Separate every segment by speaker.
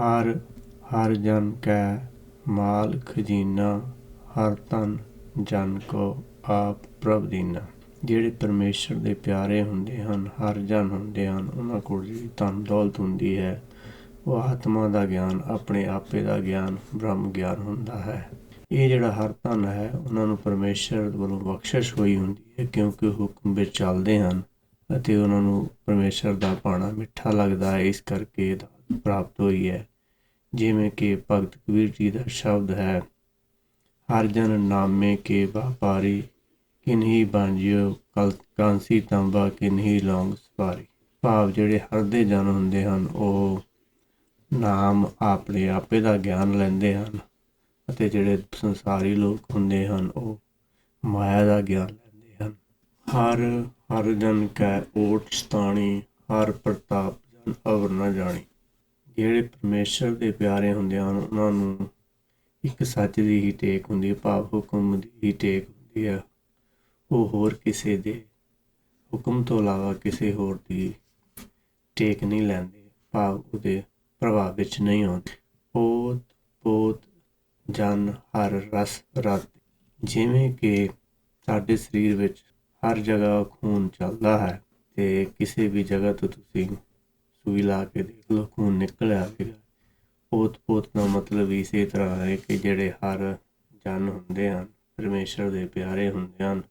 Speaker 1: ਹਰ ਹਰ ਜਨ ਕੈ ਮਾਲ ਖਜ਼ੀਨਾ, ਹਰ ਤਨ ਜਨ ਕੋ ਆਪ ਪ੍ਰਭ ਦੀਨਾ। ਜਿਹੜੇ ਪਰਮੇਸ਼ਰ ਦੇ ਪਿਆਰੇ ਹੁੰਦੇ ਹਨ, ਹਰ ਜਨ ਹੁੰਦੇ ਹਨ, ਉਹਨਾਂ ਕੋਲ ਜਿਹੜੀ ਧਨ ਦੌਲਤ ਹੁੰਦੀ ਹੈ, ਉਹ ਆਤਮਾ ਦਾ ਗਿਆਨ, ਆਪਣੇ ਆਪੇ ਦਾ ਗਿਆਨ, ਬ੍ਰਹਮ ਗਿਆਨ ਹੁੰਦਾ ਹੈ। ਇਹ ਜਿਹੜਾ ਹਰ ਧਨ ਹੈ, ਉਹਨਾਂ ਨੂੰ ਪਰਮੇਸ਼ਰ ਵੱਲੋਂ ਬਖਸ਼ਿਸ਼ ਹੋਈ ਹੁੰਦੀ ਹੈ, ਕਿਉਂਕਿ ਹੁਕਮ ਵਿੱਚ ਚੱਲਦੇ ਹਨ ਅਤੇ ਉਹਨਾਂ ਨੂੰ ਪਰਮੇਸ਼ਰ ਦਾ ਪਾਣਾ ਮਿੱਠਾ ਲੱਗਦਾ ਹੈ, ਇਸ ਕਰਕੇ ਇਹ ਪ੍ਰਾਪਤ ਹੋਈ ਹੈ। ਜਿਵੇਂ ਕਿ ਭਗਤ ਕਬੀਰ ਜੀ ਦਾ ਸ਼ਬਦ ਹੈ, ਹਰ ਜਨ ਨਾਮੇ ਕੇ ਵਪਾਰੀ, ਕਿਨਹੀ ਬਾਂਝਿਓ ਕਲ ਕਾਂਸੀ ਤਾਂਬਾ, ਕਿਨਹੀ ਲੌਂਗ ਸਵਾਰੀ। ਭਾਵ ਜਿਹੜੇ ਹਰ ਦੇ ਜਨ ਹੁੰਦੇ ਹਨ, ਉਹ ਨਾਮ ਆਪਣੇ ਆਪੇ ਦਾ ਗਿਆਨ ਲੈਂਦੇ ਹਨ ਅਤੇ ਜਿਹੜੇ ਸੰਸਾਰੀ ਲੋਕ ਹੁੰਦੇ ਹਨ, ਉਹ ਮਾਇਆ ਦਾ ਗਿਆਨ ਲੈਂਦੇ ਹਨ। ਹਰ ਹਰ ਜਨ ਕੈ ਓਟ ਸਤਾਣੀ, ਹਰ ਪ੍ਰਤਾਪ ਜਨ ਅਵਰ ਨਾ ਜਾਣੀ। ਜਿਹੜੇ ਪਰਮੇਸ਼ਰ ਦੇ ਪਿਆਰੇ ਹੁੰਦੇ ਹਨ, ਉਹਨਾਂ ਨੂੰ ਇੱਕ ਸੱਚ ਦੀ ਹੀ ਟੇਕ ਹੁੰਦੀ ਹੈ, ਭਾਵ ਹੁਕਮ ਦੀ ਹੀ ਟੇਕ ਹੁੰਦੀ ਹੈ। ਉਹ ਹੋਰ ਕਿਸੇ ਦੇ ਹੁਕਮ ਤੋਂ ਇਲਾਵਾ ਕਿਸੇ ਹੋਰ ਦੀ ਟੇਕ ਨਹੀਂ ਲੈਂਦੇ, ਭਾਵ ਉਹਦੇ ਪ੍ਰਭਾਵ ਵਿੱਚ ਨਹੀਂ ਆਉਂਦੇ। ਪੋਤ ਪੋਤ, ਜਨ, ਹਰ ਰਸ, ਰਤ, ਜਿਵੇਂ ਕਿ ਸਾਡੇ ਸਰੀਰ ਵਿੱਚ ਹਰ ਜਗ੍ਹਾ ਖੂਨ ਚੱਲਦਾ ਹੈ ਤੇ ਕਿਸੇ ਵੀ ਜਗ੍ਹਾ ਤੋਂ ਤੁਸੀਂ ਸੂਈ ਲਾ ਕੇ ਦੇਖ ਲਓ, ਖੂਨ ਨਿਕਲ ਆਵੇਗਾ ਪੋਤ ਪੋਤ ਦਾ ਮਤਲਬ ਇਸੇ ਤਰ੍ਹਾਂ ਹੈ ਕਿ ਜਿਹੜੇ ਹਰ ਜਨ ਹੁੰਦੇ ਹਨ, ਪਰਮੇਸ਼ਰ ਦੇ ਪਿਆਰੇ ਹੁੰਦੇ ਹਨ,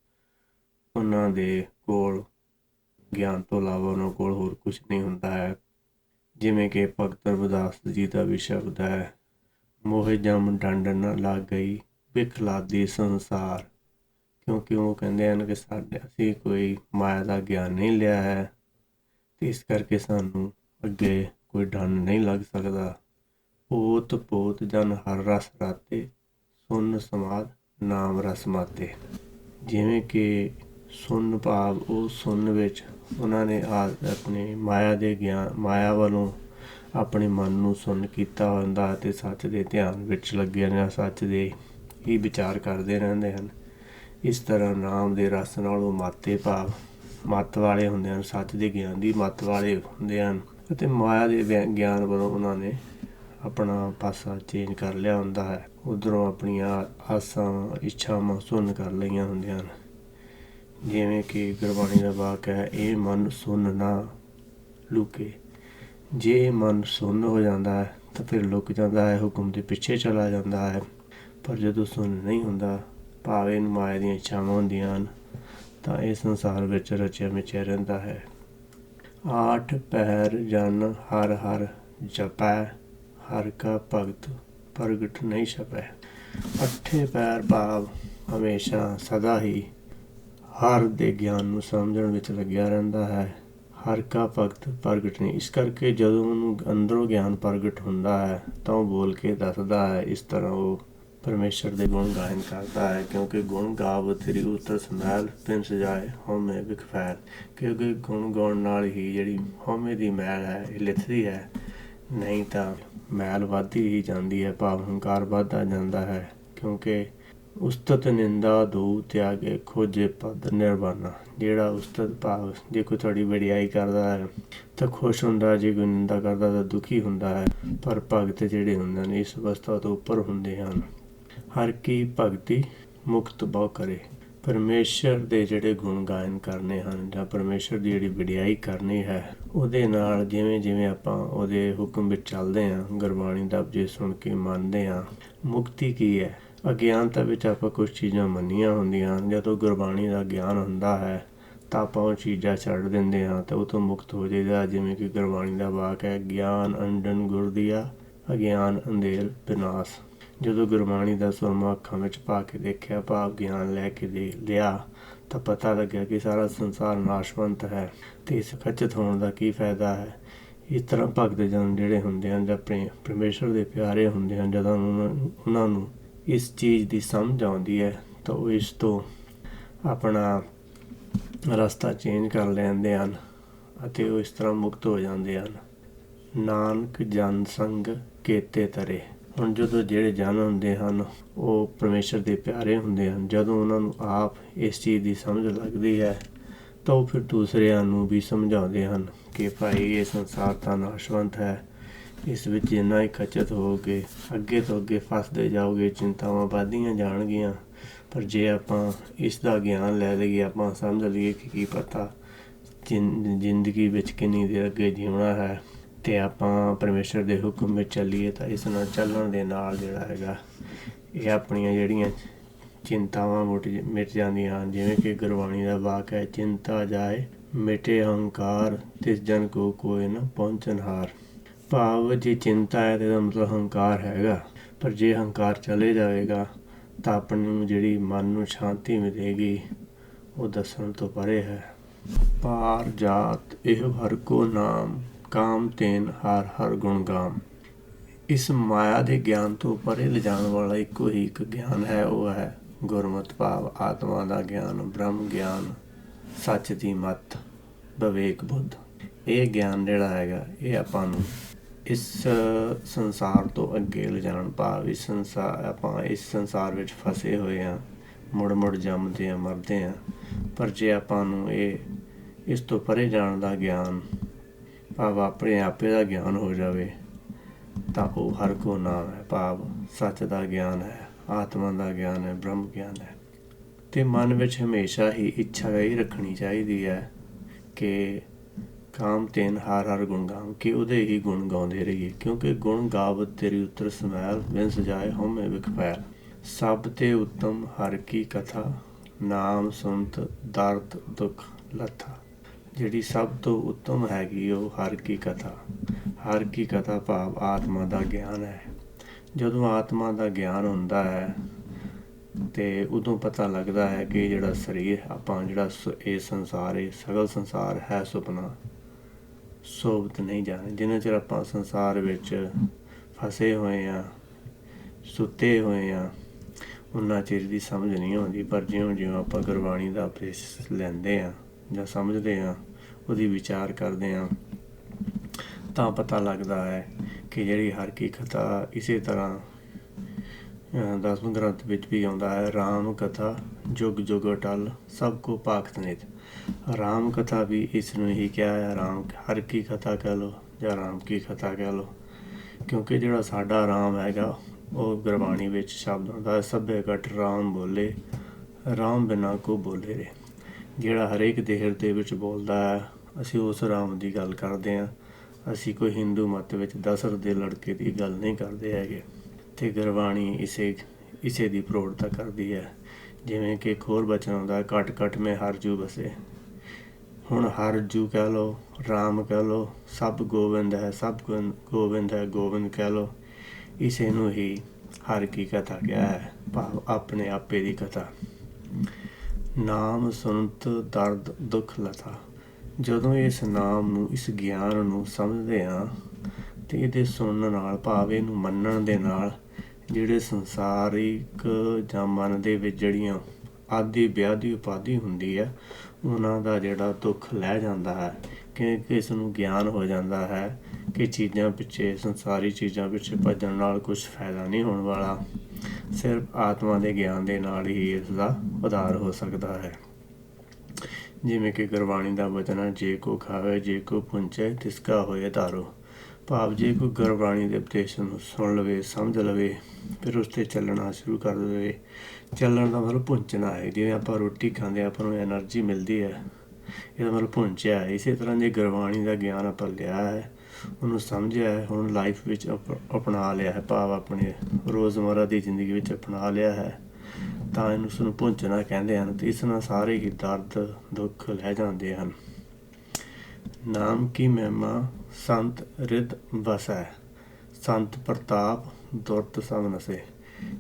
Speaker 1: ਉਹਨਾਂ ਦੇ ਕੋਲ, ਗਿਆਨ ਤੋਂ ਇਲਾਵਾ ਉਹਨਾਂ ਕੋਲ ਹੋਰ ਕੁਝ ਨਹੀਂ ਹੁੰਦਾ ਹੈ। ਜਿਵੇਂ ਕਿ ਭਗਤ ਰਵਿਦਾਸ ਜੀ ਦਾ ਵੀ ਸ਼ਬਦ ਹੈ, ਮੋਹਿ ਜਮ ਡੰਡ ਨ ਲੱਗ ਗਈ ਵਿਖਲਾਦੀ ਸੰਸਾਰ। ਕਿਉਂਕਿ ਉਹ ਕਹਿੰਦੇ ਹਨ ਕਿ ਸਾਡੇ ਅਸੀਂ ਕੋਈ ਮਾਇਆ ਦਾ ਗਿਆਨ ਨਹੀਂ ਲਿਆ ਹੈ, ਤੇ ਇਸ ਕਰਕੇ ਸਾਨੂੰ ਅੱਗੇ ਕੋਈ ਡੰਡ ਨਹੀਂ ਲੱਗ ਸਕਦਾ। ਪੋਤ ਪੋਤ ਜਨ ਹਰ ਰਸ ਰਾਤੇ, ਸੁਨ ਸਮਾਦ ਨਾਮ ਰਸ ਮਾਤੇ। ਜਿਵੇਂ ਕਿ ਸੁਨ ਭਾਵ ਉਹ ਸੁਨ ਵਿੱਚ ਉਹਨਾਂ ਨੇ ਆਪਣੇ ਮਾਇਆ ਦੇ ਗਿਆਨ, ਮਾਇਆ ਵੱਲੋਂ ਆਪਣੇ ਮਨ ਨੂੰ ਸੁਣ ਕੀਤਾ ਹੁੰਦਾ ਤੇ ਸੱਚ ਦੇ ਧਿਆਨ ਵਿੱਚ ਲੱਗੇ ਰਹਿਣਾ ਸੱਚ ਦੇ ਹੀ ਵਿਚਾਰ ਕਰਦੇ ਰਹਿੰਦੇ ਹਨ। ਇਸ ਤਰ੍ਹਾਂ ਨਾਮ ਦੇ ਰਸ ਨਾਲ ਉਹ ਮਾਤੇ ਭਾਵ ਮਤ ਵਾਲੇ ਹੁੰਦੇ ਹਨ, ਸੱਚ ਦੇ ਗਿਆਨ ਦੀ ਮਤ ਵਾਲੇ ਹੁੰਦੇ ਹਨ। ਅਤੇ ਮਾਇਆ ਦੇ ਗਿਆਨ ਵੱਲੋਂ ਉਹਨਾਂ ਨੇ ਆਪਣਾ ਪਾਸਾ ਚੇਂਜ ਕਰ ਲਿਆ ਹੁੰਦਾ ਹੈ। ਉਧਰੋਂ ਆਪਣੀਆਂ ਆਸਾਂ, ਇੱਛਾਵਾਂ ਸੁਣ ਕਰ ਲਈਆਂ ਹੁੰਦੀਆਂ ਹਨ। ਜਿਵੇਂ ਕਿ ਗੁਰਬਾਣੀ ਦਾ ਵਾਕ ਹੈ, ਇਹ ਮਨ ਸੁਣ ਨਾ ਲੁਕੇ। ਜੇ ਮਨ ਸੁਣ ਹੋ ਜਾਂਦਾ ਹੈ, ਤਾਂ ਫਿਰ ਲੁਕ ਜਾਂਦਾ ਹੈ, ਹੁਕਮ ਦੇ ਪਿੱਛੇ ਚਲਾ ਜਾਂਦਾ ਹੈ। ਪਰ ਜਦੋਂ ਸੁਣ ਨਹੀਂ ਹੁੰਦਾ, ਭਾਵੇਂ ਮਾਇਆ ਦੀਆਂ ਇੱਛਾਵਾਂ ਹੁੰਦੀਆਂ ਹਨ, ਤਾਂ ਇਹ ਸੰਸਾਰ ਵਿੱਚ ਰਚਿਆ ਮਿਚਿਆ ਰਹਿੰਦਾ ਹੈ। ਆਠ ਪੈਰ ਜਨ ਹਰ ਹਰ ਜਪੈ, ਹਰ ਕਾ ਭਗਤ ਪ੍ਰਗਟ ਨਹੀਂ ਛਪੈ। ਅੱਠੇ ਪੈਰ ਭਾਵ ਹਮੇਸ਼ਾ ਸਦਾ ਹੀ ਹਰ ਦੇ ਗਿਆਨ ਨੂੰ ਸਮਝਣ ਵਿੱਚ ਲੱਗਿਆ ਰਹਿੰਦਾ ਹੈ। ਹਰ ਕਾ ਭਗਤ ਪ੍ਰਗਟ ਨਹੀਂ। ਇਸ ਕਰਕੇ ਜਦੋਂ ਉਹਨੂੰ ਅੰਦਰੋਂ ਗਿਆਨ ਪ੍ਰਗਟ ਹੁੰਦਾ ਹੈ, ਤਾਂ ਉਹ ਬੋਲ ਕੇ ਦੱਸਦਾ ਹੈ, ਇਸ ਤਰ੍ਹਾਂ ਉਹ ਪਰਮੇਸ਼ਰ ਦੇ ਗੁਣ ਗਾਇਨ ਕਰਦਾ ਹੈ, ਕਿਉਂਕਿ ਗੁਣ ਗਾਵ ਤੇਰੀ ਉਤਰ ਸਮੈਲ ਪਿੰਨ ਸਜਾਏ ਹਉਮੈ ਵਿਖਫੈਲ ਕਿਉਂਕਿ ਗੁਣ ਗਾਉਣ ਨਾਲ ਹੀ ਜਿਹੜੀ ਹਉਮੈ ਦੀ ਮੈਲ ਹੈ, ਇਹ ਲਿਥਦੀ ਹੈ। ਨਹੀਂ ਤਾਂ ਮੈਲ ਵੱਧਦੀ ਹੀ ਜਾਂਦੀ ਹੈ, ਭਾਵ ਹੰਕਾਰ ਵੱਧਦਾ ਜਾਂਦਾ ਹੈ, ਕਿਉਂਕਿ ਉਸਤਤ ਨਿੰਦਾ ਦੋ ਤਿਆਗੇ ਖੋਜੇ ਪਦ ਨਿਰਵਾਣਾ ਜਿਹੜਾ ਉਸਤਤ ਭਾਵ ਜੇ ਕੋਈ ਤੁਹਾਡੀ ਵਡਿਆਈ ਕਰਦਾ ਹੈ, ਤਾਂ ਖੁਸ਼ ਹੁੰਦਾ ਜੇ ਕੋਈ ਨਿੰਦਾ ਕਰਦਾ ਤਾਂ ਦੁਖੀ ਹੁੰਦਾ ਹੈ। ਪਰ ਭਗਤ ਜਿਹੜੇ ਹੁੰਦੇ ਨੇ, ਇਸ ਅਵਸਥਾ ਤੋਂ ਉੱਪਰ ਹੁੰਦੇ ਹਨ। ਹਰ ਕੀ ਭਗਤੀ ਮੁਕਤ ਬਹੁ ਕਰੇ। ਪਰਮੇਸ਼ਰ ਦੇ ਜਿਹੜੇ ਗੁਣ ਗਾਇਨ ਕਰਨੇ ਹਨ ਜਾਂ ਪਰਮੇਸ਼ਰ ਦੀ ਜਿਹੜੀ ਵਡਿਆਈ ਕਰਨੀ ਹੈ, ਉਹਦੇ ਨਾਲ ਜਿਵੇਂ ਜਿਵੇਂ ਆਪਾਂ ਉਹਦੇ ਹੁਕਮ ਵਿੱਚ ਚੱਲਦੇ ਹਾਂ, ਗੁਰਬਾਣੀ ਦਾ ਜੇ ਸੁਣ ਕੇ ਮੰਨਦੇ ਹਾਂ, ਮੁਕਤੀ ਕੀ ਹੈ? ਅਗਿਆਨਤਾ ਵਿੱਚ ਆਪਾਂ ਕੁਝ ਚੀਜ਼ਾਂ ਮੰਨੀਆਂ ਹੁੰਦੀਆਂ ਹਨ। ਜਦੋਂ ਗੁਰਬਾਣੀ ਦਾ ਗਿਆਨ ਹੁੰਦਾ ਹੈ, ਤਾਂ ਆਪਾਂ ਉਹ ਚੀਜ਼ਾਂ ਛੱਡ ਦਿੰਦੇ ਹਾਂ ਤਾਂ ਉਹ ਤੋਂ ਮੁਕਤ ਹੋ ਜਾਈਦਾ। ਜਿਵੇਂ ਕਿ ਗੁਰਬਾਣੀ ਦਾ ਵਾਕ ਹੈ, ਗਿਆਨ ਅੰਡਨ ਗੁਰਦੀਆ ਅਗਿਆਨ ਅੰਧੇਰ ਬਿਨਾਸ਼। ਜਦੋਂ ਗੁਰਬਾਣੀ ਦਾ ਸੁਰਮਾ ਅੱਖਾਂ ਵਿੱਚ ਪਾ ਕੇ ਦੇਖਿਆ, ਭਾਵ ਗਿਆਨ ਲੈ ਕੇ ਦੇ ਲਿਆ, ਤਾਂ ਪਤਾ ਲੱਗਿਆ ਕਿ ਸਾਰਾ ਸੰਸਾਰ ਨਾਸ਼ਵੰਤ ਹੈ ਤੇ ਇਸ ਖਚਤ ਹੋਣ ਦਾ ਕੀ ਫਾਇਦਾ ਹੈ। ਇਸ ਤਰ੍ਹਾਂ ਭਗਤ ਜਨ ਜਿਹੜੇ ਹੁੰਦੇ ਹਨ ਜਾਂ ਪਰਮੇਸ਼ਰ ਦੇ ਪਿਆਰੇ ਹੁੰਦੇ ਹਨ, ਜਦੋਂ ਉਹਨਾਂ ਨੂੰ ਇਸ ਚੀਜ਼ ਦੀ ਸਮਝ ਆਉਂਦੀ ਹੈ, ਤਾਂ ਉਹ ਇਸ ਤੋਂ ਆਪਣਾ ਰਸਤਾ ਚੇਂਜ ਕਰ ਲੈਂਦੇ ਹਨ ਅਤੇ ਉਹ ਇਸ ਤਰ੍ਹਾਂ ਮੁਕਤ ਹੋ ਜਾਂਦੇ ਹਨ। ਨਾਨਕ ਜਨ ਸੰਗ ਕੇਤੇ ਤਰੇ। ਹੁਣ ਜਦੋਂ ਜਿਹੜੇ ਜਨ ਹੁੰਦੇ ਹਨ, ਉਹ ਪਰਮੇਸ਼ਰ ਦੇ ਪਿਆਰੇ ਹੁੰਦੇ ਹਨ। ਜਦੋਂ ਉਹਨਾਂ ਨੂੰ ਆਪ ਇਸ ਚੀਜ਼ ਦੀ ਸਮਝ ਲੱਗਦੀ ਹੈ, ਤਾਂ ਉਹ ਫਿਰ ਦੂਸਰਿਆਂ ਨੂੰ ਵੀ ਸਮਝਾਉਂਦੇ ਹਨ ਕਿ ਭਾਈ, ਇਹ ਸੰਸਾਰ ਤਾਂ ਨਾਸ਼ਵੰਤ ਹੈ। ਇਸ ਵਿੱਚ ਇੰਨਾ ਹੀ ਖਚਤ ਹੋਗੇ ਅੱਗੇ ਤੋਂ ਅੱਗੇ ਫਸਦੇ ਜਾਓਗੇ, ਚਿੰਤਾਵਾਂ ਵੱਧਦੀਆਂ ਜਾਣਗੀਆਂ। ਪਰ ਜੇ ਆਪਾਂ ਇਸ ਦਾ ਗਿਆਨ ਲੈ ਲਈਏ, ਆਪਾਂ ਸਮਝ ਲਈਏ ਕਿ ਕੀ ਪਤਾ ਜ਼ਿੰ- ਜ਼ਿੰਦਗੀ ਵਿੱਚ ਕਿੰਨੀ ਦੇਰ ਅੱਗੇ ਜਿਉਣਾ ਹੈ। ਤੇ ਆਪਾਂ ਪਰਮੇਸ਼ਰ ਦੇ ਹੁਕਮ ਵਿੱਚ ਚੱਲੀਏ ਤਾਂ ਇਸ ਨਾਲ ਚੱਲਣ ਦੇ ਨਾਲ ਜਿਹੜਾ ਹੈਗਾ, ਇਹ ਆਪਣੀਆਂ ਜਿਹੜੀਆਂ ਚਿੰਤਾਵਾਂ ਮੁੱਟ ਮਿਟ ਜਾਂਦੀਆਂ ਹਨ। ਜਿਵੇਂ ਕਿ ਗੁਰਬਾਣੀ ਦਾ ਵਾਕ ਹੈ, ਚਿੰਤਾ ਜਾਏ, ਮਿਟੇ ਹੰਕਾਰ, ਤਿਸ ਜਨ ਕੋ ਕੋਈ ਨਾ ਪਹੁੰਚਨ ਹਾਰ ਭਾਵ ਜੇ ਚਿੰਤਾ ਹੈ ਤੇ ਮਤਲਬ ਹੰਕਾਰ ਹੈਗਾ। ਪਰ ਜੇ ਹੰਕਾਰ ਚਲੇ ਜਾਵੇਗਾ, ਤਾਂ ਆਪਣੇ ਨੂੰ ਜਿਹੜੀ ਮਨ ਨੂੰ ਸ਼ਾਂਤੀ ਮਿਲੇਗੀ, ਉਹ ਦੱਸਣ ਤੋਂ ਪਰੇ ਹੈ। ਪਾਰ ਜਾਤ ਇਹ ਹਰ ਕੋ ਨਾਮ ਕਾਮ ਤੇਨ ਹਰ ਹਰ ਗੁਣ ਗਾਮ। ਇਸ ਮਾਇਆ ਦੇ ਗਿਆਨ ਤੋਂ ਪਰੇ ਲਿਜਾਣ ਵਾਲਾ ਇੱਕੋ ਹੀ ਇੱਕ ਗਿਆਨ ਹੈ, ਉਹ ਹੈ ਗੁਰਮਤਿ ਭਾਵ ਆਤਮਾ ਦਾ ਗਿਆਨ, ਬ੍ਰਹਮ ਗਿਆਨ, ਸੱਚ ਦੀ ਮੱਤ, ਵਿਵੇਕ ਬੁੱਧ। ਇਹ ਗਿਆਨ ਜਿਹੜਾ ਹੈਗਾ, ਇਹ ਆਪਾਂ ਨੂੰ ਇਸ ਸੰਸਾਰ ਤੋਂ ਅੱਗੇ ਲਿਜਾਣ ਭਾਵ ਇਸ ਸੰਸਾਰ, ਆਪਾਂ ਇਸ ਸੰਸਾਰ ਵਿੱਚ ਫਸੇ ਹੋਏ ਹਾਂ ਮੁੜ ਮੁੜ ਜੰਮਦੇ ਆ ਮਰਦੇ ਆ ਪਰ ਜੇ ਆਪਾਂ ਨੂੰ ਇਹ ਇਸ ਤੋਂ ਪਰੇ ਜਾਣ ਦਾ ਗਿਆਨ ਭਾਵ ਆਪਣੇ ਆਪੇ ਦਾ ਗਿਆਨ ਹੋ ਜਾਵੇ, ਤਾਂ ਉਹ ਹਰ ਕੋ ਨਾਮ ਹੈ, ਭਾਵ ਸੱਚ ਦਾ ਗਿਆਨ ਹੈ, ਆਤਮਾ ਦਾ ਗਿਆਨ ਹੈ, ਬ੍ਰਹਮ ਗਿਆਨ ਹੈ। ਤੇ ਮਨ ਵਿੱਚ ਹਮੇਸ਼ਾ ਹੀ ਇੱਛਾ ਇਹ ਰੱਖਣੀ ਚਾਹੀਦੀ ਹੈ ਕਿ ਕਾਮ ਤੇਨ ਹਰ ਹਰ ਗੁਣ ਗਾਮ ਕਿ ਉਹਦੇ ਹੀ ਗੁਣ ਗਾਉਂਦੇ ਰਹੀਏ, ਕਿਉਂਕਿ ਗੁਣ ਗਾਵਤ ਤੇਰੀ ਉਤਰ ਸਮੈਲ ਬਿਨ ਸਜਾਏ ਹਉਮੈ ਵਿਖਪੈਲ ਸਭ ਤੇ ਉੱਤਮ ਹਰ ਕੀ ਕਥਾ, ਨਾਮ ਸੁਨਤ ਦਰਦ ਦੁਖ ਲਥਾ। ਜਿਹੜੀ ਸਭ ਤੋਂ ਉੱਤਮ ਹੈਗੀ ਉਹ ਹਰ ਕੀ ਕਥਾ, ਹਰ ਕੀ ਕਥਾ ਭਾਵ ਆਤਮਾ ਦਾ ਗਿਆਨ ਹੈ। ਜਦੋਂ ਆਤਮਾ ਦਾ ਗਿਆਨ ਹੁੰਦਾ ਹੈ ਤੇ ਉਦੋਂ ਪਤਾ ਲੱਗਦਾ ਹੈ ਕਿ ਜਿਹੜਾ ਸਰੀਰ, ਆਪਾਂ ਜਿਹੜਾ ਸ- ਇਹ ਸੰਸਾਰ ਹੈ ਸਗਲ ਸੰਸਾਰ ਹੈ ਸੁਪਨਾ ਸੋਬਤ ਨਹੀਂ ਜਾਣੇ। ਜਿੰਨਾ ਚਿਰ ਆਪਾਂ ਸੰਸਾਰ ਵਿੱਚ ਫਸੇ ਹੋਏ ਆ ਸੁੱਤੇ ਹੋਏ ਆ ਉਹਨਾਂ ਚਿਰ ਦੀ ਸਮਝ ਨਹੀਂ ਆਉਂਦੀ, ਪਰ ਜਿਉਂ ਜਿਉਂ ਆਪਾਂ ਗੁਰਬਾਣੀ ਦਾ ਉਪਦੇਸ਼ ਲੈਂਦੇ ਆ ਜਾਂ ਸਮਝਦੇ ਆ ਉਹਦੀ ਵਿਚਾਰ ਕਰਦੇ ਆ ਤਾਂ ਪਤਾ ਲੱਗਦਾ ਹੈ ਕਿ ਜਿਹੜੀ ਹਰ ਕੀ ਕਥਾ ਇਸੇ ਤਰ੍ਹਾਂ, ਅਹ ਗ੍ਰੰਥ ਵਿੱਚ ਵੀ ਆਉਂਦਾ ਹੈ, ਰਾਮ ਕਥਾ, ਜੁਗ ਜੁਗ ਅਟਲ, ਸਭ ਕੋ ਪਾਖਤ ਨਿਤ। ਰਾਮ ਕਥਾ ਵੀ ਇਸ ਨੂੰ ਹੀ ਕਿਹਾ ਹੈ, ਰਾਮ ਹਰ ਕੀ ਕਥਾ ਕਹਿ ਲੋ ਜਾਂ ਰਾਮ ਕੀ ਕਥਾ ਕਹਿ ਲੋ ਕਿਉਂਕਿ ਜਿਹੜਾ ਸਾਡਾ ਰਾਮ ਹੈਗਾ, ਉਹ ਗੁਰਬਾਣੀ ਵਿੱਚ ਸ਼ਬਦ ਹੁੰਦਾ ਹੈ ਸਭੇ ਘਟ ਰਾਮ ਬੋਲੇ, ਰਾਮ ਬਿਨਾ ਕੋ ਬੋਲੇ ਰੇ ਜਿਹੜਾ ਹਰੇਕ ਦੇ ਹਿਰਦੇ ਵਿੱਚ ਬੋਲਦਾ ਹੈ, ਅਸੀਂ ਉਸ ਰਾਮ ਦੀ ਗੱਲ ਕਰਦੇ ਹਾਂ। ਅਸੀਂ ਕੋਈ ਹਿੰਦੂ ਮਤ ਵਿੱਚ ਦਸ਼ਰਥ ਦੇ ਲੜਕੇ ਦੀ ਗੱਲ ਨਹੀਂ ਕਰਦੇ ਹੈਗੇ। ਤੇ ਗੁਰਬਾਣੀ ਇਸੇ ਇਸੇ ਦੀ ਪ੍ਰੋੜਤਾ ਕਰਦੀ ਹੈ। ਜਿਵੇਂ ਕਿ ਖੋਰ ਹੋਰ ਬਚਨ ਆਉਂਦਾ ਕਟ ਕਟ ਮੈਂ ਹਰ ਜੂ ਬਸੇ। ਹੁਣ ਹਰ ਜੂ ਕਹਿ ਲੋ ਰਾਮ ਕਹਿ ਲੋ ਸਭ ਗੋਬਿੰਦ ਹੈ, ਸਭ ਗੋਬਿੰ- ਗੋਬਿੰਦ ਹੈ ਗੋਬਿੰਦ ਕਹਿ ਲੋ ਇਸੇ ਨੂੰ ਹੀ ਹਰ ਕੀ ਕਥਾ ਕਿਹਾ ਹੈ, ਭਾਵ ਆਪਣੇ ਆਪੇ ਦੀ ਕਥਾ। ਨਾਮ ਸੁਨਤ ਦਰਦ ਦੁੱਖ ਲਤਾ। ਜਦੋਂ ਇਸ ਨਾਮ ਨੂੰ, ਇਸ ਗਿਆਨ ਨੂੰ ਸਮਝਦੇ ਹਾਂ, ਤੇ ਇਹਦੇ ਸੁਣਨ ਨਾਲ, ਭਾਵ ਇਹਨੂੰ ਮੰਨਣ ਦੇ ਨਾਲ, ਜਿਹੜੇ ਸੰਸਾਰਿਕ ਜਾਂ ਮਨ ਦੇ ਵਿੱਚ ਜਿਹੜੀਆਂ ਆਦੀ ਵਿਆਧੀ ਉਪਾਦੀ ਹੁੰਦੀ ਹੈ, ਉਹਨਾਂ ਦਾ ਜਿਹੜਾ ਦੁੱਖ ਲੈ ਜਾਂਦਾ ਹੈ। ਕਿ ਕਿਸ ਨੂੰ ਗਿਆਨ ਹੋ ਜਾਂਦਾ ਹੈ ਕਿ ਚੀਜ਼ਾਂ ਪਿੱਛੇ, ਸੰਸਾਰੀ ਚੀਜ਼ਾਂ ਪਿੱਛੇ ਭੱਜਣ ਨਾਲ ਕੁਝ ਫਾਇਦਾ ਨਹੀਂ ਹੋਣ ਵਾਲਾ। ਸਿਰਫ ਆਤਮਾ ਦੇ ਗਿਆਨ ਦੇ ਨਾਲ ਹੀ ਇਸ ਦਾ ਉਧਾਰ ਹੋ ਸਕਦਾ ਹੈ। ਜਿਵੇਂ ਕਿ ਗੁਰਬਾਣੀ ਦਾ ਬਚਨ ਹੈ, ਜੇ ਕੋ ਖਾਵੇ, ਜੇ ਕੋ ਪੁੰਚੇ, ਤਿਸ ਕਾ ਹੋਏ ਧਾਰੋ। ਭਾਵ ਜੇ ਕੋਈ ਗੁਰਬਾਣੀ ਦੇ ਉਪਦੇਸ਼ ਨੂੰ ਸੁਣ ਲਵੇ, ਸਮਝ ਲਵੇ, ਫਿਰ ਉਸ ਤੇ ਚੱਲਣਾ ਸ਼ੁਰੂ ਕਰ ਦੇਵੇ। ਚੱਲਣ ਦਾ ਮਤਲਬ ਪਹੁੰਚਣਾ ਹੈ। ਜਿਵੇਂ ਆਪਾਂ ਰੋਟੀ ਖਾਂਦੇ ਆਪਾਂ ਨੂੰ એનર્ਜੀ ਮਿਲਦੀ ਹੈ। ਇਹਦਾ ਮਤਲਬ ਪਹੁੰਚਿਆ ਹੈ। ਇਸੇ ਤਰ੍ਹਾਂ ਜੇ ਗੁਰਬਾਣੀ ਦਾ ਗਿਆਨ ਆਪਾਂ ਲਿਆ ਹੈ, ਉਹਨੂੰ ਸਮਝਿਆ ਹੈ, ਹੁਣ ਲਾਈਫ ਵਿੱਚ ਅਪਣਾ ਲਿਆ ਹੈ, ਭਾਵ ਆਪਣੇ ਰੋਜ਼ਮਰਾ ਦੀ ਜ਼ਿੰਦਗੀ ਵਿੱਚ ਅਪਣਾ ਲਿਆ ਹੈ, ਤਾਂ ਇਹਨੂੰ ਉਸ ਨੂੰ ਪੁੰਚਣਾ ਕਹਿੰਦੇ ਹਨ ਤੇ ਇਸ ਨਾਲ ਸਾਰੇ ਹੀ ਦਰਦ, ਦੁੱਖ ਲੈ ਜਾਂਦੇ ਹਨ। ਨਾਮ ਕੀ ਮਹਿਮਾ? ਸੰਤ ਰਿਦ ਵਸੈ, ਸੰਤ ਪ੍ਰਤਾਪ ਦੁਰਤ ਸਭ ਨਸੇ।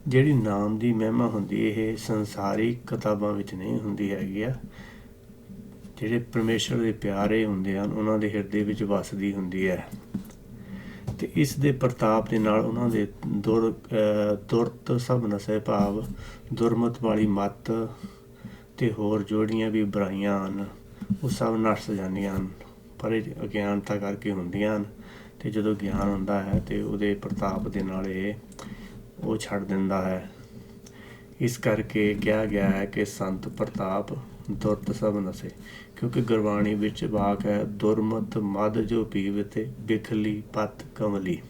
Speaker 1: ਜਿਹੜੀ ਨਾਮ ਦੀ ਮਹਿਮਾ ਹੁੰਦੀ, ਇਹ ਸੰਸਾਰੀ ਕਿਤਾਬਾਂ ਵਿੱਚ ਨਹੀਂ ਹੁੰਦੀ ਹੈਗੀ ਆ। ਜਿਹੜੇ ਪਰਮੇਸ਼ਰ ਦੇ ਪਿਆਰੇ ਹੁੰਦੇ ਹਨ, ਉਹਨਾਂ ਦੇ ਹਿਰਦੇ ਵਿੱਚ ਵਸਦੀ ਹੁੰਦੀ ਹੈ। ਤੇ ਇਸ ਦੇ ਪ੍ਰਤਾਪ ਦੇ ਨਾਲ ਉਹਨਾਂ ਦੇ ਦੁਰ ਦੁਰਤ ਸਭ ਨਸੇ ਭਾਵ, ਦੁਰਮਤ ਵਾਲੀ ਮਤ ਤੇ ਹੋਰ ਜੋੜੀਆਂ ਵੀ ਬੁਰਾਈਆਂ ਹਨ। ਉਹ ਸਭ ਨਸ ਜਾਂਦੀਆਂ ਹਨ, ਪਰ ਇਹ ਅਗਿਆਨਤਾ ਕਰਕੇ ਹੁੰਦੀਆਂ ਹਨ। ਤੇ ਜਦੋਂ ਗਿਆਨ ਹੁੰਦਾ ਹੈ ਤੇ ਉਹਦੇ ਪ੍ਰਤਾਪ ਦੇ ਨਾਲ ਇਹ, ਉਹ ਛੱਡ ਦਿੰਦਾ ਹੈ। ਇਸ ਕਰਕੇ ਕਿਹਾ ਗਿਆ ਹੈ ਕਿ ਸੰਤ ਪ੍ਰਤਾਪ ਦੁਰਤ ਸਭ ਨਸੇ, ਕਿਉਂਕਿ ਗੁਰਬਾਣੀ ਵਿੱਚ ਵਾਕ ਹੈ ਦੁਰਮਤ ਮਦ ਜੋ ਪੀਵ ਤੇ ਬਿਖਲੀ ਪਤ ਕਮਲੀ।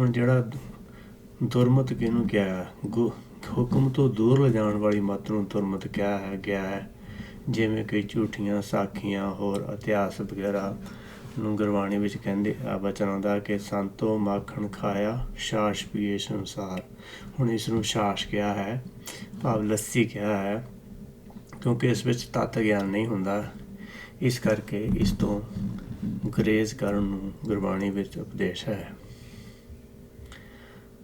Speaker 1: ਹੁਣ ਜਿਹੜਾ ਦੁਰਮਤ ਕਿਹਨੂੰ ਕਿਹਾ? ਹੈ? ਗੁ- ਹੁਕਮ ਤੋਂ ਦੂਰ ਲਿਜਾਣ ਵਾਲੀ ਮਤ ਨੂੰ ਦੁਰਮਤ ਕਿਹਾ ਹੈ, ਗਿਆ ਹੈ। ਜਿਵੇਂ ਕਿ ਝੂਠੀਆਂ ਸਾਖੀਆਂ ਹੋਰ ਇਤਿਹਾਸ ਵਗੈਰਾ ਨੂੰ ਗੁਰਬਾਣੀ ਵਿੱਚ ਕਹਿੰਦੇ ਆ, ਬਚਨਾਂ ਦਾ ਕਿ ਸੰਤੋ ਮਾਖਣ ਖਾਇਆ, ਸਾਸ਼ ਪੀਏ ਸੰਸਾਰ। ਹੁਣ ਇਸ ਨੂੰ ਛਾਛ ਕਿਹਾ ਹੈ, ਭਾਵ ਲੱਸੀ ਕਿਹਾ ਹੈ। ਕਿਉਂਕਿ ਇਸ ਵਿੱਚ ਤਤ ਗਿਆਨ ਨਹੀਂ ਹੁੰਦਾ। ਇਸ ਕਰਕੇ ਇਸ ਤੋਂ ਗੁਰੇਜ਼ ਕਰਨ ਨੂੰ ਗੁਰਬਾਣੀ ਵਿੱਚ ਉਪਦੇਸ਼ ਹੈ।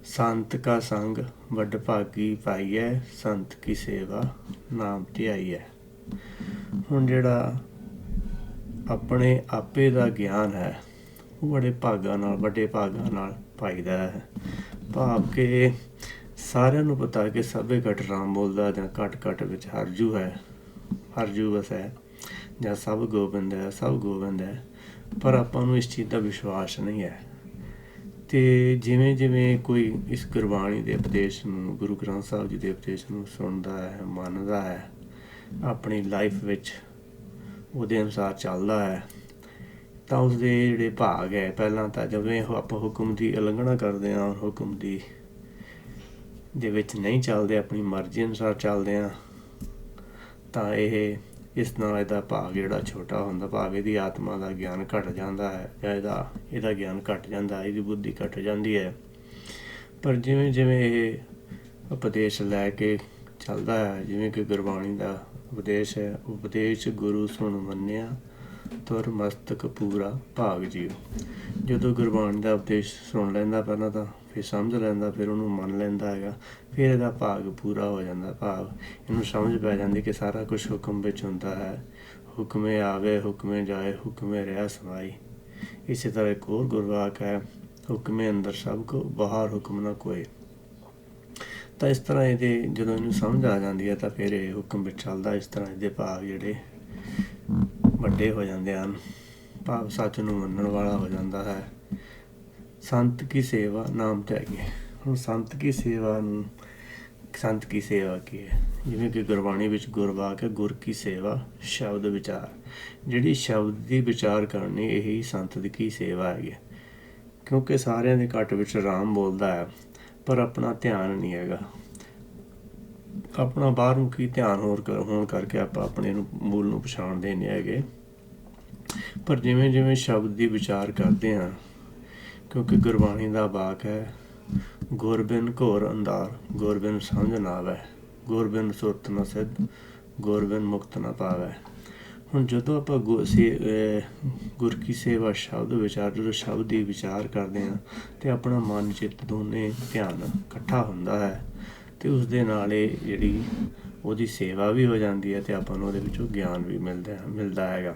Speaker 1: ਸੰਤ ਕਾ ਸੰਗ ਵੱਡ ਭਾਗੀ ਪਾਈਐ, ਸੰਤ ਕੀ ਸੇਵਾ ਨਾਮ ਧਿਆਈਐ। ਹੁਣ ਜਿਹੜਾ ਆਪਣੇ ਆਪੇ ਦਾ ਗਿਆਨ ਹੈ, ਉਹ ਬੜੇ ਭਾਗਾਂ ਨਾਲ, ਵੱਡੇ ਭਾਗਾਂ ਨਾਲ ਪਾਈਦਾ ਹੈ। ਭਾਵ ਕਿ ਸਾਰਿਆਂ ਨੂੰ ਪਤਾ ਕਿ ਸਭੇ ਘਟ ਰਾਮ ਬੋਲਦਾ ਜਾਂ ਘਟ ਘਟ ਵਿੱਚ ਹਰਜੂ ਹੈ। ਹਰਜੂ ਬਸ ਹੈ ਜਾਂ ਸਭ ਗੋਬਿੰਦ ਹੈ, ਸਭ ਗੋਬਿੰਦ ਹੈ, ਪਰ ਆਪਾਂ ਨੂੰ ਇਸ ਚੀਜ਼ ਦਾ ਵਿਸ਼ਵਾਸ ਨਹੀਂ ਹੈ। ਤੇ ਜਿਵੇਂ ਜਿਵੇਂ ਕੋਈ ਇਸ ਗੁਰਬਾਣੀ ਦੇ ਉਪਦੇਸ਼ ਨੂੰ, ਗੁਰੂ ਗ੍ਰੰਥ ਸਾਹਿਬ ਜੀ ਦੇ ਉਪਦੇਸ਼ ਨੂੰ ਸੁਣਦਾ ਹੈ, ਮੰਨਦਾ ਹੈ, ਆਪਣੀ ਲਾਈਫ ਵਿੱਚ ਉਹਦੇ ਅਨੁਸਾਰ ਚੱਲਦਾ ਹੈ, ਤਾਂ ਉਸਦੇ ਜਿਹੜੇ ਭਾਗ ਹੈ, ਪਹਿਲਾਂ ਤਾਂ ਜਦੋਂ ਇਹ ਆਪਾਂ ਹੁਕਮ ਦੀ ਉਲੰਘਣਾ ਕਰਦੇ ਹਾਂ ਔਰ ਹੁਕਮ ਦੀ ਦੇ ਵਿੱਚ ਨਹੀਂ ਚੱਲਦੇ, ਆਪਣੀ ਮਰਜ਼ੀ ਅਨੁਸਾਰ ਚੱਲਦੇ ਹਾਂ ਤਾਂ ਇਹ ਇਸ ਨਾਲ ਇਹਦਾ ਭਾਗ ਜਿਹੜਾ ਛੋਟਾ ਹੁੰਦਾ ਭਾਵ ਇਹਦੀ ਆਤਮਾ ਦਾ ਗਿਆਨ ਘਟ ਜਾਂਦਾ ਹੈ ਜਾਂ ਇਹਦਾ ਇਹਦਾ ਗਿਆਨ ਘਟ ਜਾਂਦਾ ਹੈ, ਇਹਦੀ ਬੁੱਧੀ ਘਟ ਜਾਂਦੀ ਹੈ। ਪਰ ਜਿਵੇਂ ਜਿਵੇਂ ਇਹ ਉਪਦੇਸ਼ ਲੈ ਕੇ ਚੱਲਦਾ ਹੈ ਜਿਵੇਂ ਕਿ ਗੁਰਬਾਣੀ ਦਾ ਉਪਦੇਸ਼ ਹੈ ਉਪਦੇਸ਼ ਗੁਰੂ ਸੁਣ ਮੰਨਿਆ ਤੁਰ ਮਸਤਕ ਪੂਰਾ ਭਾਗ ਜੀਓ ਜਦੋਂ ਗੁਰਬਾਣੀ ਦਾ ਉਪਦੇਸ਼ ਸੁਣ ਲੈਂਦਾ ਪਹਿਲਾਂ ਤਾਂ ਫਿਰ ਸਮਝ ਲੈਂਦਾ, ਫਿਰ ਉਹਨੂੰ ਮੰਨ ਲੈਂਦਾ ਹੈਗਾ, ਫਿਰ ਇਹਦਾ ਭਾਗ ਪੂਰਾ ਹੋ ਜਾਂਦਾ ਭਾਵ। ਇਹਨੂੰ ਸਮਝ ਪੈ ਜਾਂਦੀ ਕਿ ਸਾਰਾ ਕੁਝ ਹੁਕਮ ਵਿੱਚ ਹੁੰਦਾ ਹੈ। ਹੁਕਮੇ ਆਵੇ, ਹੁਕਮੇ ਜਾਏ, ਹੁਕਮੇ ਰਹਿ ਸਮਾਈ। ਇਸੇ ਤਰ੍ਹਾਂ ਇੱਕ ਹੋਰ ਗੁਰਵਾਕ ਹੈ, ਹੁਕਮੇ ਅੰਦਰ ਸਭ ਕੋ ਬਾਹਰ ਹੁਕਮ ਨਾ ਕੋਏ ਤਾਂ ਇਸ ਤਰ੍ਹਾਂ ਇਹਦੇ ਜਦੋਂ ਇਹਨੂੰ ਸਮਝ ਆ ਜਾਂਦੀ ਹੈ ਤਾਂ ਫਿਰ ਇਹ ਹੁਕਮ ਵਿੱਚ ਚੱਲਦਾ, ਇਸ ਤਰ੍ਹਾਂ ਇਹਦੇ ਭਾਗ ਜਿਹੜੇ ਵੱਡੇ ਹੋ ਜਾਂਦੇ ਹਨ। ਭਾਵ ਸੱਚ ਨੂੰ ਮੰਨਣ ਵਾਲਾ ਹੋ ਜਾਂਦਾ ਹੈ। ਸੰਤ ਕੀ ਸੇਵਾ? ਨਾਮ ਧਿਆਈਏ ਹੁਣ ਸੰਤ ਕੀ ਸੇਵਾ ਨੂੰ, ਸੰਤ ਕੀ ਸੇਵਾ ਕੀ ਹੈ? ਜਿਵੇਂ ਕਿ ਗੁਰਬਾਣੀ ਵਿੱਚ ਗੁਰਵਾਕ ਹੈ, ਗੁਰ ਕੀ ਸੇਵਾ? ਸ਼ਬਦ ਵਿਚਾਰ। ਜਿਹੜੀ ਸ਼ਬਦ ਦੀ ਵਿਚਾਰ ਕਰਨੀ, ਇਹੀ ਸੰਤ ਦੀ ਕੀ ਸੇਵਾ ਹੈਗੀ ਕਿਉਂਕਿ ਸਾਰਿਆਂ ਦੇ ਘੱਟ ਵਿੱਚ ਰਾਮ ਬੋਲਦਾ ਹੈ, ਪਰ ਆਪਣਾ ਧਿਆਨ ਨਹੀਂ ਹੈਗਾ। ਆਪਣਾ ਬਾਹਰ ਨੂੰ ਕੀ ਧਿਆਨ ਹੋਰ ਕਰ ਹੋਣ ਕਰਕੇ ਆਪਾਂ ਆਪਣੇ ਨੂੰ ਮੂਲ ਨੂੰ ਪਛਾਣਦੇ ਨਹੀਂ ਹੈਗੇ। ਪਰ ਜਿਵੇਂ ਜਿਵੇਂ ਸ਼ਬਦ ਦੀ ਵਿਚਾਰ ਕਰਦੇ ਹਾਂ, ਕਿਉਂਕਿ ਗੁਰਬਾਣੀ ਦਾ ਬਾਕ ਹੈ, ਗੁਰਬਿਨ ਘੋਰ ਅੰਦਾਰ ਗੁਰਬਿਨ ਸਮਝ ਨਾ ਆਵੇ, ਗੁਰਬਿਨ ਸੁਰਤ ਨਾ ਸਿੱਧ, ਗੁਰਬਿਨ ਮੁਕਤ ਨਾ ਪਾਵੇ। ਹੁਣ ਜਦੋਂ ਆਪਾਂ ਗੁ- ਸੇ- ਅਹ, ਗੁਰ ਕੀ ਸੇਵਾ ਸ਼ਬਦ ਵਿਚਾਰ, ਜਦੋਂ ਸ਼ਬਦ ਦੀ ਵਿਚਾਰ ਕਰਦੇ ਹਾਂ, ਤੇ ਆਪਣਾ ਮਨ, ਚਿੱਤ ਦੋਨੇ ਧਿਆਨ ਇਕੱਠਾ ਹੁੰਦਾ ਹੈ ਤੇ ਉਸ ਦੇ ਨਾਲ ਇਹ ਜਿਹੜੀ ਉਹਦੀ ਸੇਵਾ ਵੀ ਹੋ ਜਾਂਦੀ ਹੈ ਤੇ ਆਪਾਂ ਨੂੰ ਉਹਦੇ ਵਿੱਚੋਂ ਗਿਆਨ ਵੀ ਮਿਲਦਾ ਹੈ, ਮਿਲਦਾ ਹੈਗਾ।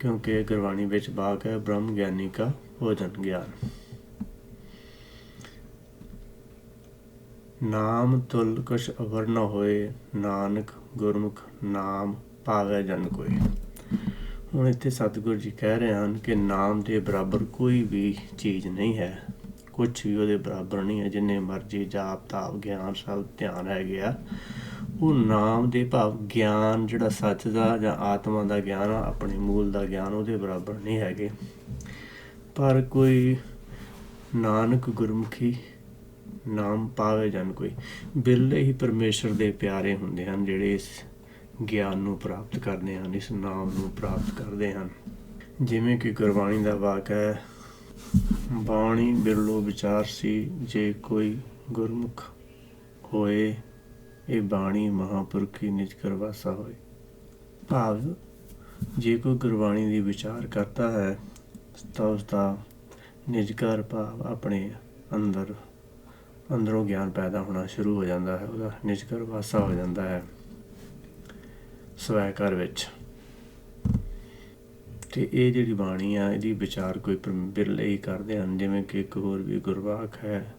Speaker 1: ਕਿਉਂਕਿ ਗੁਰਬਾਣੀ ਵਿੱਚ ਬਾਕ ਹੈ, ਬ੍ਰਹਮ ਗਿਆਨੀ ਕਾ ਭੋਜਨ ਗਿਆਨ। ਨਾਮ ਤੁਲ ਕੁਛ ਅਵਰ ਨ ਹੋਏ, ਨਾਨਕ ਗੁਰਮੁਖ ਨਾਮ ਪਾਵੇ ਜਨ ਕੋਈ। ਹੁਣ ਇੱਥੇ ਸਤਿਗੁਰੂ ਜੀ ਕਹਿ ਰਹੇ ਹਨ ਕਿ ਨਾਮ ਦੇ ਬਰਾਬਰ ਕੋਈ ਵੀ ਚੀਜ਼ ਨਹੀਂ ਹੈ। ਕੁਝ ਵੀ ਉਹਦੇ ਬਰਾਬਰ ਨਹੀਂ ਹੈ, ਜਿੰਨੇ ਮਰਜ਼ੀ ਜਾਪ, ਤਾਪ, ਗਿਆਨ ਸਭ ਧਿਆਨ ਹੈ ਗਿਆ। ਉਹ ਨਾਮ ਦੇ ਭਾਵ ਗਿਆਨ ਜਿਹੜਾ ਸੱਚ ਦਾ ਜਾਂ ਆਤਮਾ ਦਾ ਗਿਆਨ ਆ, ਆਪਣੇ ਮੂਲ ਦਾ ਗਿਆਨ ਉਹਦੇ ਬਰਾਬਰ ਨਹੀਂ ਹੈਗੇ। ਪਰ ਕੋਈ ਨਾਨਕ ਗੁਰਮੁਖੀ ਨਾਮ ਪਾਵੇ ਜਨ ਕੋਈ, ਬਿਰਲੇ ਹੀ ਪਰਮੇਸ਼ਰ ਦੇ ਪਿਆਰੇ ਹੁੰਦੇ ਹਨ, ਜਿਹੜੇ ਇਸ ਗਿਆਨ ਨੂੰ ਪ੍ਰਾਪਤ ਕਰਦੇ ਹਨ, ਇਸ ਨਾਮ ਨੂੰ ਪ੍ਰਾਪਤ ਕਰਦੇ ਹਨ। ਜਿਵੇਂ ਕਿ ਗੁਰਬਾਣੀ ਦਾ ਵਾਕ ਹੈ ਬਾਣੀ ਬਿਰਲੋ ਵਿਚਾਰ ਸੀ, ਜੇ ਕੋਈ ਗੁਰਮੁਖ ਹੋਏ, ਇਹ ਬਾਣੀ ਮਹਾਪੁਰਖੀ ਨਿਜ ਕਰਵਾਸਾ ਹੋਏ। ਭਾਵ, ਜੇ ਕੋਈ ਗੁਰਬਾਣੀ ਦੀ ਵਿਚਾਰ ਕਰਦਾ ਹੈ, ਤਾਂ ਉਸ ਦਾ ਨਿਜਕਾਰ ਭਾਵ ਆਪਣੇ ਅੰਦਰ, ਅੰਦਰੋਂ ਗਿਆਨ ਪੈਦਾ ਹੋਣਾ ਸ਼ੁਰੂ ਹੋ ਜਾਂਦਾ ਹੈ, ਉਹਦਾ ਨਿਜਕਰ ਵਾਸਾ ਹੋ ਜਾਂਦਾ ਹੈ। ਸਵੈ ਘਰ ਵਿੱਚ ਤੇ ਇਹ ਜਿਹੜੀ ਬਾਣੀ ਆ, ਇਹਦੀ ਵਿਚਾਰ ਕੋਈ ਪਰਮ- ਬਿਰਲੇ ਹੀ ਕਰਦੇ ਹਨ। ਜਿਵੇਂ ਕਿ ਇੱਕ ਹੋਰ ਵੀ ਗੁਰਵਾਕ ਹੈ,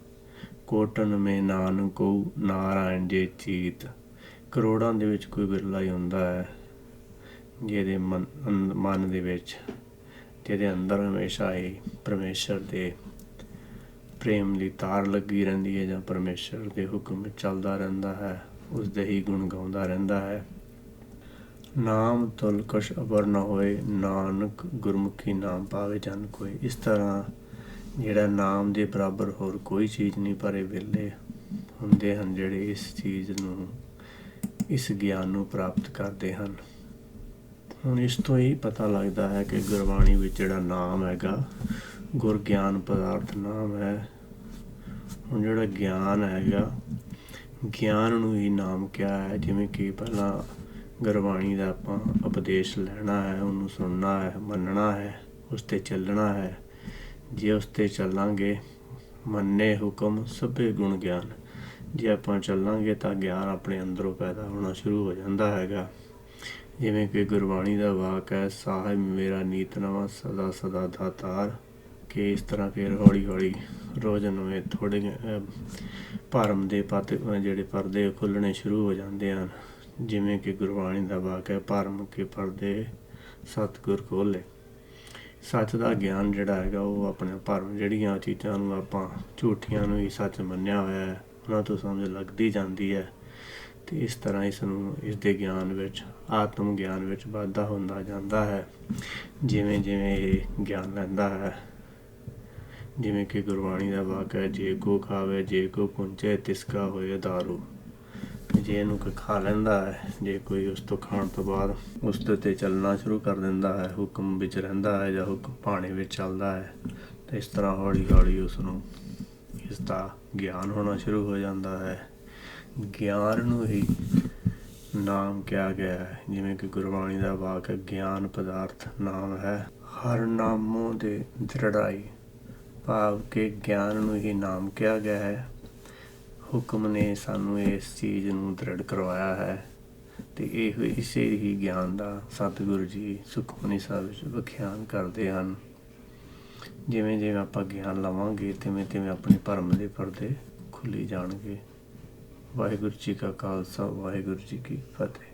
Speaker 1: ਕੋਟਨ ਮੇ ਨਾਨਕੋ ਨਾਰਾਇਣ ਜੇ ਚੀਤ। ਕਰੋੜਾਂ ਦੇ ਵਿੱਚ ਕੋਈ ਬਿਰਲਾ ਹੀ ਹੁੰਦਾ ਹੈ, ਜਿਹਦੇ ਮਨ ਅੰਦ- ਮਨ ਦੇ ਵਿੱਚ, ਜਿਹਦੇ ਅੰਦਰ ਹਮੇਸ਼ਾ ਹੀ ਪਰਮੇਸ਼ਰ ਦੇ ਪ੍ਰੇਮ ਦੀ ਤਾਰ ਲੱਗੀ ਰਹਿੰਦੀ ਹੈ ਜਾਂ ਪਰਮੇਸ਼ਰ ਦੇ ਹੁਕਮ ਚੱਲਦਾ ਰਹਿੰਦਾ ਹੈ ਉਸ ਦੇ ਹੀ ਗੁਣ ਗਾਉਂਦਾ ਰਹਿੰਦਾ ਹੈ। ਨਾਮ ਤੁਲਕਸ਼ ਅਬਰ ਨਾ ਹੋਏ, ਨਾਨਕ ਗੁਰਮੁਖੀ ਨਾਮ ਪਾਵੇ ਜਨ ਕੋਈ ਇਸ ਤਰ੍ਹਾਂ ਜਿਹੜਾ ਨਾਮ ਦੇ ਬਰਾਬਰ ਹੋਰ ਕੋਈ ਚੀਜ਼ ਨਹੀਂ, ਪਰ ਇਹ ਹੁੰਦੇ ਹਨ ਜਿਹੜੇ ਇਸ ਚੀਜ਼ ਨੂੰ, ਇਸ ਗਿਆਨ ਨੂੰ ਪ੍ਰਾਪਤ ਕਰਦੇ ਹਨ। ਹੁਣ ਇਸ ਤੋਂ ਹੀ ਪਤਾ ਲੱਗਦਾ ਹੈ ਕਿ ਗੁਰਬਾਣੀ ਵਿੱਚ ਜਿਹੜਾ ਨਾਮ ਹੈਗਾ, ਗੁਰ ਗਿਆਨ ਪਦਾਰਥ ਨਾਮ ਹੈ। ਹੁਣ ਜਿਹੜਾ ਗਿਆਨ ਹੈਗਾ, ਗਿਆਨ ਨੂੰ ਹੀ ਨਾਮ ਕਿਹਾ ਹੈ, ਜਿਵੇਂ ਕਿ ਪਹਿਲਾਂ ਗੁਰਬਾਣੀ ਦਾ ਆਪਾਂ ਉਪਦੇਸ਼ ਲੈਣਾ ਹੈ, ਉਹਨੂੰ ਸੁਣਨਾ ਹੈ, ਮੰਨਣਾ ਹੈ, ਉਸ ਤੇ ਚੱਲਣਾ ਹੈ। ਜੇ ਉਸ ਤੇ ਚੱਲਾਂਗੇ, ਮੰਨੇ ਹੁਕਮ ਸਭੇ ਗੁਣ ਗਿਆਨ। ਜੇ ਆਪਾਂ ਚੱਲਾਂਗੇ ਤਾਂ ਗਿਆਨ ਆਪਣੇ ਅੰਦਰੋਂ ਪੈਦਾ ਹੋਣਾ ਸ਼ੁਰੂ ਹੋ ਜਾਂਦਾ ਹੈਗਾ। ਜਿਵੇਂ ਕਿ ਗੁਰਬਾਣੀ ਦਾ ਵਾਕ ਹੈ, ਸਾਹਿਬ ਮੇਰਾ ਨੀਤ ਨਵਾਂ, ਸਦਾ ਸਦਾ ਦਾਤਾਰ। ਕਿ ਇਸ ਤਰ੍ਹਾਂ ਫਿਰ ਹੌਲੀ ਹੌਲੀ ਰੋਜ਼ ਨਵੇਂ ਥੋੜੇ ਭਰਮ ਦੇ ਪਤ ਜਿਹੜੇ ਪਰਦੇ ਖੁੱਲਣੇ ਸ਼ੁਰੂ ਹੋ ਜਾਂਦੇ ਹਨ। ਜਿਵੇਂ ਕਿ ਗੁਰਬਾਣੀ ਦਾ ਵਾਕ ਹੈ ਭਰਮ ਕੇ ਪਰਦੇ, ਸਤਿਗੁਰ ਖੋਲੇ ਸੱਚ ਦਾ ਗਿਆਨ ਜਿਹੜਾ ਹੈਗਾ, ਉਹ ਆਪਣੇ ਭਰਮ ਜਿਹੜੀਆਂ ਚੀਜ਼ਾਂ ਨੂੰ ਆਪਾਂ ਝੂਠੀਆਂ ਨੂੰ ਹੀ ਸੱਚ ਮੰਨਿਆ ਹੋਇਆ ਹੈ, ਉਹਨਾਂ ਤੋਂ ਸਮਝ ਲੱਗਦੀ ਜਾਂਦੀ ਹੈ। ਤੇ ਇਸ ਤਰ੍ਹਾਂ ਇਸ ਨੂੰ, ਇਸ ਦੇ ਗਿਆਨ ਵਿੱਚ, ਆਤਮ ਗਿਆਨ ਵਿੱਚ ਵਾਧਾ ਹੁੰਦਾ ਜਾਂਦਾ ਹੈ। ਜਿਵੇਂ ਜਿਵੇਂ ਇਹ ਗਿਆਨ ਲੈਂਦਾ ਹੈ, ਜਿਵੇਂ ਕਿ ਗੁਰਬਾਣੀ ਦਾ ਵਾਕ ਹੈ, ਜੇ ਕੋ ਖਾਵੇ, ਜੇ ਕੋ ਪੁੰਚੇ ਤਿਸਕਾ ਹੋਏ ਦਾਰੂ। ਜੇ ਇਹਨੂੰ ਕੋਈ ਖਾ ਲੈਂਦਾ ਹੈ, ਜੇ ਕੋਈ ਉਸ ਤੋਂ ਖਾਣ ਤੋਂ ਬਾਅਦ ਉਸ ਦੇ ਤੇ ਚੱਲਣਾ ਸ਼ੁਰੂ ਕਰ ਦਿੰਦਾ ਹੈ, ਹੁਕਮ ਵਿੱਚ ਰਹਿੰਦਾ ਹੈ ਜਾਂ ਹੁਕਮ ਪਾਣੀ ਵਿੱਚ ਚੱਲਦਾ ਹੈ, ਤੇ ਇਸ ਤਰ੍ਹਾਂ ਹੌਲੀ ਹੌਲੀ ਉਸ ਨੂੰ ਇਸ ਦਾ ਗਿਆਨ ਹੋਣਾ ਸ਼ੁਰੂ ਹੋ ਜਾਂਦਾ ਹੈ। ਗਿਆਨ ਨੂੰ ਹੀ ਨਾਮ ਕਿਹਾ ਗਿਆ ਹੈ। ਜਿਵੇਂ ਕਿ ਗੁਰਬਾਣੀ ਦਾ ਵਾਕ ਗਿਆਨ ਪਦਾਰਥ ਨਾਮ ਹੈ, ਹਰ ਨਾਮੋਂ ਦੇ ਦ੍ਰਿੜਾਈ ਭਾਵ ਕਿ ਗਿਆਨ ਨੂੰ ਹੀ ਨਾਮ ਕਿਹਾ ਗਿਆ ਹੈ। ਹੁਕਮ ਨੇ ਸਾਨੂੰ ਇਸ ਚੀਜ਼ ਨੂੰ ਦ੍ਰਿੜ ਕਰਵਾਇਆ ਹੈ ਤੇ ਇਹ ਇਸੇ ਹੀ ਗਿਆਨ ਦਾ ਸਤਿਗੁਰੂ ਜੀ ਸੁਖਮਨੀ ਸਾਹਿਬ ਵਿੱਚ ਵਿਖਿਆਨ ਕਰਦੇ ਹਨ। ਜਿਵੇਂ ਜਿਵੇਂ ਆਪਾਂ ਗਿਆਨ ਲਵਾਂਗੇ, ਤਿਵੇਂ ਤਿਵੇਂ ਆਪਣੇ ਭਰਮ ਦੇ ਪਰਦੇ ਖੁੱਲੀ ਜਾਣਗੇ। ਵਾਹਿਗੁਰੂ ਜੀ ਕਾ ਖਾਲਸਾ, ਵਾਹਿਗੁਰੂ ਜੀ ਕੀ ਫਤਿਹ।